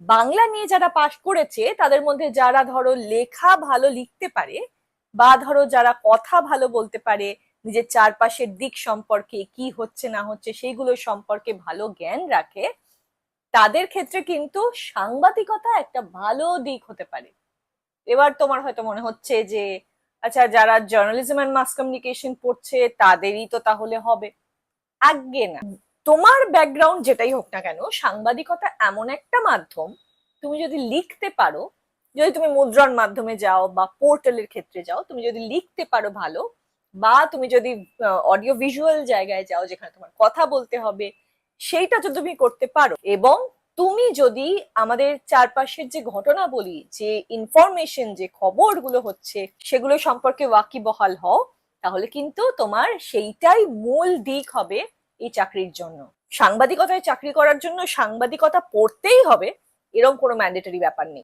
বাংলা নিয়ে যারা পাশ করেছে, তাদের মধ্যে যারা ধরো লেখা ভালো লিখতে পারে বা ধরো যারা কথা ভালো বলতে পারে, নিজের চারপাশের দিক সম্পর্কে কি হচ্ছে না হচ্ছে সেইগুলো সম্পর্কে ভালো জ্ঞান রাখে, তাদের ক্ষেত্রে কিন্তু সাংবাদিকতা একটা ভালো দিক হতে পারে। এবার তোমার হয়তো মনে হচ্ছে যে আচ্ছা যারা জার্নালিজম অ্যান্ড মাস কমিউনিকেশন পড়ছে, তাদেরই তো তাহলে হবে। আগে না। তোমার ব্যাকগ্রাউন্ড যেটাই হোক না কেন, সাংবাদিকতা এমন একটা মাধ্যম, তুমি যদি লিখতে পারো, যদি তুমি মুদ্রণ মাধ্যমে যাও বা পোর্টালের ক্ষেত্রে যাও, তুমি যদি লিখতে পারো ভালো, বা তুমি যদি অডিও ভিজুয়াল জায়গায় যাও যেখানে তোমার কথা বলতে হবে, সেইটা যদি তুমি করতে পারো। এবং তুমি যদি আমাদের চারপাশের যে ঘটনা বলি, যে ইনফরমেশন যে খবরগুলো হচ্ছে, সেগুলো সম্পর্কে ওয়াকিবহাল হও, তাহলে কিন্তু তোমার সেইটাই মূল দিক হবে এই চাকরির জন্য। সাংবাদিকতায় চাকরি করার জন্য সাংবাদিকতা পড়তেই হবে, এরকম কোনো ম্যান্ডেটরি ব্যাপার নেই।